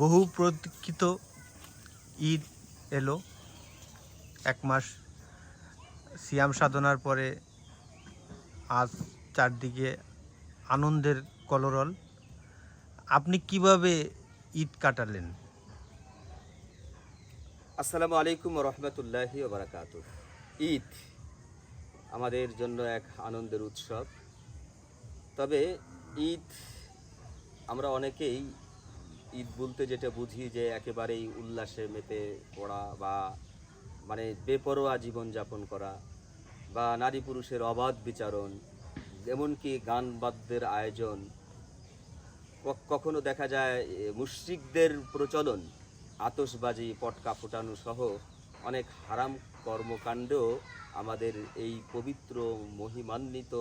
বহু প্রতীক্ষিত ঈদ এলো। এক মাস সিয়াম সাধনার পরে আজ চারদিকে আনন্দের কলরল। আপনি কীভাবে ঈদ কাটালেন? আসসালামু আলাইকুম রহমতুল্লাহি বারাকাত ঈদ আমাদের জন্য এক আনন্দের উৎসব। তবে ঈদ আমরা অনেকেই ঈদ বলতে যেটা বুঝি যে একেবারেই উল্লাসে মেতে পড়া বা মানে বেপরোয়া জীবনযাপন করা বা নারী পুরুষের অবাধ বিচারণ, এমনকি গান বাদ্যের আয়োজন কখনো দেখা যায় মুশরিকদের প্রচলন আতসবাজি পটকা ফোটানো সহ অনেক হারাম কর্মকাণ্ড আমাদের এই পবিত্র, মহিমান্বিত,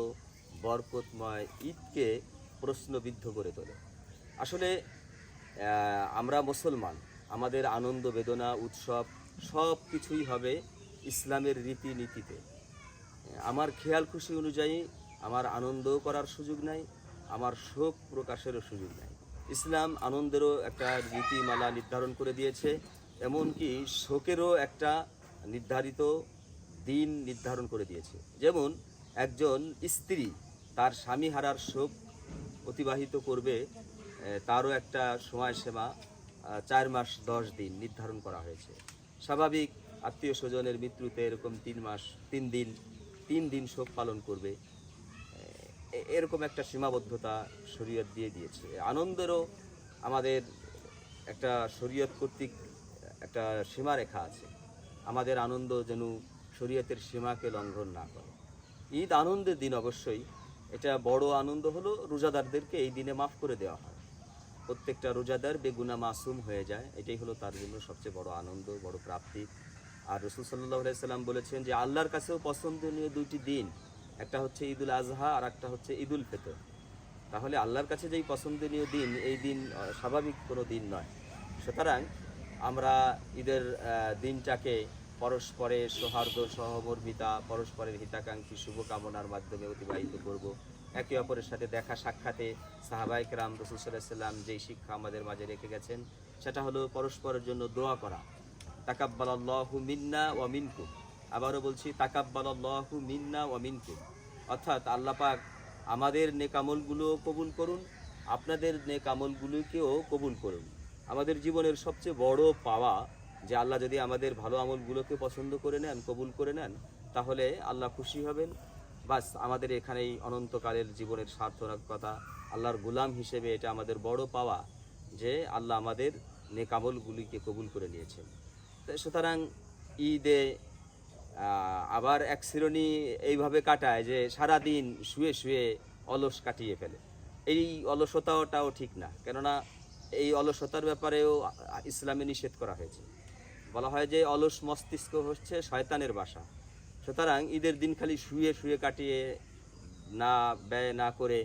বরকতময় ঈদকে প্রশ্নবিদ্ধ করে তোলে। আসলে আমরা মুসলমান। আমাদের আনন্দ, বেদনা, উৎসব সব কিছুই হবে ইসলামের রীতিনীতিতে। আমার খেয়াল খুশি অনুযায়ী আমার আনন্দ করার সুযোগ নাই, আমার শোক প্রকাশেরও সুযোগ নাই। ইসলাম আনন্দেরও একটা রীতিমালা নির্ধারণ করে দিয়েছে, এমনকি শোকেরও একটা নির্ধারিত দিন নির্ধারণ করে দিয়েছে। যেমন একজন স্ত্রী তার স্বামী হারার শোক অতিবাহিত করবে তারও একটা সময়সীমা চার মাস দশ দিন নির্ধারণ করা হয়েছে। স্বাভাবিক আত্মীয় স্বজনের মৃত্যুতে এরকম তিন মাস, তিন দিন তিন দিন শোক পালন করবে। এরকম একটা সীমাবদ্ধতা শরীয়ত দিয়ে দিয়েছে। আনন্দেরও আমাদের একটা শরীয়ত কর্তৃক একটা সীমারেখা আছে। আমাদের আনন্দ যেন শরীয়তের সীমাকে লঙ্ঘন না করে। ঈদ আনন্দের দিন অবশ্যই। এটা বড় আনন্দ হলো রোজাদারদেরকে এই দিনে মাফ করে দেওয়া হয়। প্রত্যেকটা রোজাদার বেগুনা মাসুম হয়ে যায়। এটাই হলো তার জন্য সবচেয়ে বড় আনন্দ, বড় প্রাপ্তি। আর রসুল সাল্লাহ সাল্লাম বলেছেন যে, আল্লাহর কাছেও পছন্দনীয় দুইটি দিন, একটা হচ্ছে ঈদুল আজহা আর একটা হচ্ছে ঈদুল ফেতর। তাহলে আল্লাহর কাছে যেই পছন্দনীয় দিন, এই দিন স্বাভাবিক কোনো দিন নয়। সুতরাং আমরা ঈদের দিনটাকে পরস্পরের সৌহার্দ্য, সহমর্মিতা, পরস্পরের হিতাকাঙ্ক্ষী শুভকামনার মাধ্যমে অতিবাহিত করব। একে অপরের সাথে দেখা সাক্ষাতে সাহাবাইক রাম রসুল সাল্লাম যেই শিক্ষা আমাদের মাঝে রেখে গেছেন, সেটা হলো পরস্পরের জন্য দোয়া করা। তাকাব্বাল আল্লাহু মিন্না ওয়া মিনকুম। আবারও বলছি তাকাব্বাল আল্লাহু মিন্না ওয়া মিনকুম। অর্থাৎ আল্লাহ পাক আমাদের নেকামলগুলো কবুল করুন, আপনাদের নেকামলগুলোকেও কবুল করুন। আমাদের জীবনের সবচেয়ে বড় পাওয়া যে আল্লাহ যদি আমাদের ভালো আমলগুলোকে পছন্দ করে নেন, কবুল করে নেন, তাহলে আল্লাহ খুশি হবেন। বাস, আমাদের এখানেই অনন্তকালের জীবনের সার্থকতা, আল্লাহর গুলাম হিসেবে এটা আমাদের বড় পাওয়া যে আল্লাহ আমাদের নেকামলগুলিকে কবুল করে নিয়েছেন। সুতরাং ঈদে আবার এক শ্রেণি এইভাবে কাটায় যে সারা দিন শুয়ে শুয়ে অলস কাটিয়ে ফেলে। এই অলসতাটাও ঠিক না, কেননা এই অলসতার ব্যাপারেও ইসলামে নিষেধ করা হয়েছে। বলা হয় যে অলস মস্তিষ্ক হচ্ছে শয়তানের বাসা। সুতরাং ঈদের দিন খালি শুয়ে শুয়ে কাটিয়ে না ব্যয় না করে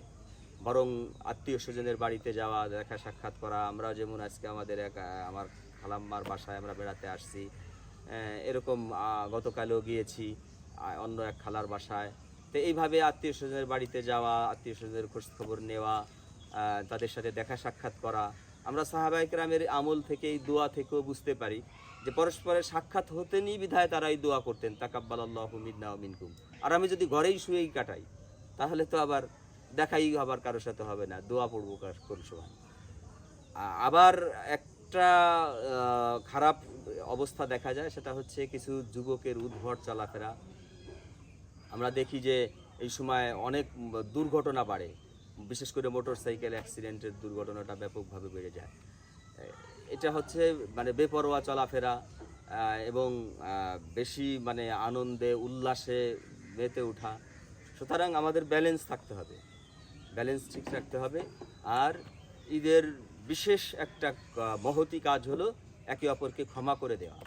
বরং আত্মীয় স্বজনের বাড়িতে যাওয়া, দেখা সাক্ষাৎ করা, আমরা যেমন আজকে আমাদের এক আমার খালাম্মার বাসায় আমরা বেড়াতে আসছি এরকম গতকালও গিয়েছি অন্য এক খালার বাসায়। তো এইভাবে আত্মীয় স্বজনের বাড়িতে যাওয়া, আত্মীয় স্বজনের খোঁজ খবর নেওয়া তাদের সাথে দেখা সাক্ষাৎ করা আমরা সাহাবাইকরামের আমল থেকে এই দোয়া থেকেও বুঝতে পারি যে পরস্পরের সাক্ষাৎ হতেনি বিধায় তারা এই দোয়া করতেন তাকাব্বাল আল্লাহ মিন্না মিনকুম। আর আমি যদি ঘরেই শুয়েই কাটাই, তাহলে তো আবার দেখাই আবার কারোর সাথে হবে না, দোয়া পড়ব কোন সময় আবার একটা খারাপ অবস্থা দেখা যায়, সেটা হচ্ছে কিছু যুবকের উদ্ভট চলাফেরা। আমরা দেখি যে এই সময় অনেক দুর্ঘটনা বাড়ে। বিশেষ করে মোটর সাইকেল অ্যাক্সিডেন্টের দুর্ঘটনাটা ব্যাপকভাবে বেড়ে যায়। এটা হচ্ছে মানে বেপরোয়া চলাফেরা এবং বেশি মানে আনন্দে, উল্লাসে মেতে ওঠা। সুতরাং আমাদের ব্যালেন্স থাকতে হবে। ব্যালেন্স ঠিক রাখতে হবে। আর ঈদের বিশেষ একটা মহতি কাজ হলো একে অপরকে ক্ষমা করে দেওয়া।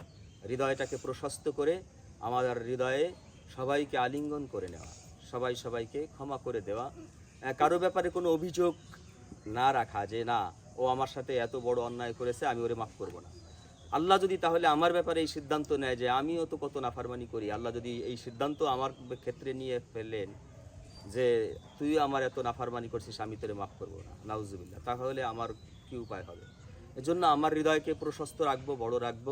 হৃদয়টাকে প্রশস্ত করে আমাদের হৃদয়ে সবাইকে আলিঙ্গন করে নেওয়া। সবাই সবাইকে ক্ষমা করে দেওয়া। কারও ব্যাপারে কোনো অভিযোগ না রাখা যে না, ও আমার সাথে এত বড় অন্যায় করেছে, আমি ওরে মাফ করব না। আল্লাহ যদি তাহলে আমার ব্যাপারে এই সিদ্ধান্ত নেয় যে আমিও তো কত নাফারমানি করি, আল্লাহ যদি এই সিদ্ধান্ত আমার ক্ষেত্রে নিয়ে ফেলেন যে তুই আমার এত নাফারমানি করছিস, আমি তোরে মাফ করব না, নাউজুবিল্লাহ। তাহলে আমার কি উপায় হবে? এজন্য আমার হৃদয়কে প্রশস্ত রাখব, বড় রাখব,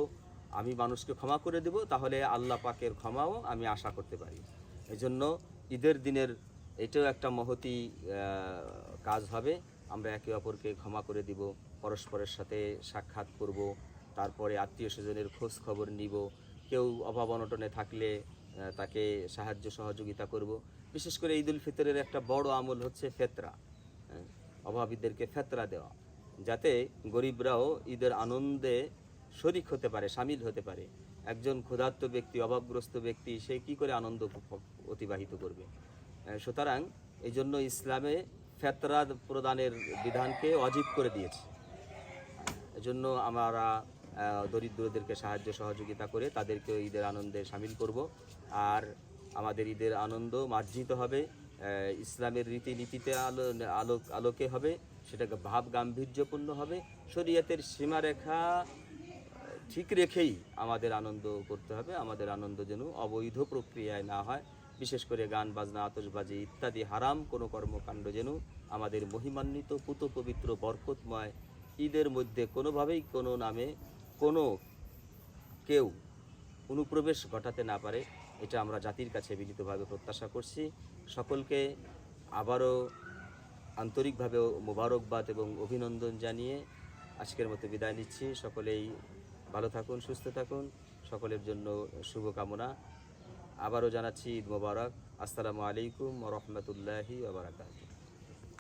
আমি মানুষকে ক্ষমা করে দেব, তাহলে আল্লাহ পাকের ক্ষমাও আমি আশা করতে পারি। এজন্য ঈদের দিনের এটাও একটা মহতি কাজ হবে। আমরা একে অপরকে ক্ষমা করে দিব পরস্পরের সাথে সাক্ষাৎ করব তারপরে আত্মীয় স্বজনের খোঁজ খবর নিব। কেউ অভাব অনটনে থাকলে তাকে সাহায্য সহযোগিতা করব। বিশেষ করে ঈদুল ফিতরের একটা বড় আমল হচ্ছে ফেতরা। হ্যাঁ, অভাবীদেরকে ফেতরা দেওয়া যাতে গরিবরাও ঈদের আনন্দে শরিক হতে পারে সামিল হতে পারে। একজন ক্ষুধার্ত ব্যক্তি অভাবগ্রস্ত ব্যক্তি সে কি করে আনন্দ অতিবাহিত করবে? সুতরাং এই জন্য ইসলামে ফেতরা প্রদানের বিধানকে অজীব করে দিয়েছে। এজন্য আমরা দরিদ্রদেরকে সাহায্য সহযোগিতা করে তাদেরকে ঈদের আনন্দে সামিল করব। আর আমাদের ঈদের আনন্দ মার্জিত হবে ইসলামের রীতিনীতিতে আলো আলোক আলোকে হবে, সেটাকে ভাব গাম্ভীর্যপূর্ণ হবে, শরীয়তের সীমারেখা ঠিক রেখেই আমাদের আনন্দ করতে হবে, আমাদের আনন্দ যেন অবৈধ প্রক্রিয়ায় না হয়। বিশেষ করে গান, বাজনা, আতশবাজি ইত্যাদি হারাম কোনো কর্মকাণ্ড যেন আমাদের মহিমান্বিত পুত পবিত্র বরকতময় ঈদের মধ্যে কোনোভাবেই কোনো নামে কোনো কেউ অনুপ্রবেশ ঘটাতে না পারে, এটা আমরা জাতির কাছে বিনীতভাবে প্রত্যাশা করছি। সকলকে আবারও আন্তরিকভাবে মোবারকবাদ এবং অভিনন্দন জানিয়ে আজকের মতো বিদায় নিচ্ছি। সকলেই ভালো থাকুন, সুস্থ থাকুন। সকলের জন্য শুভকামনা। আবারও জানাচ্ছি ঈদ মোবারক। আসসালামু আলাইকুম রহমতুল্লাহি ওবরাকাতুহ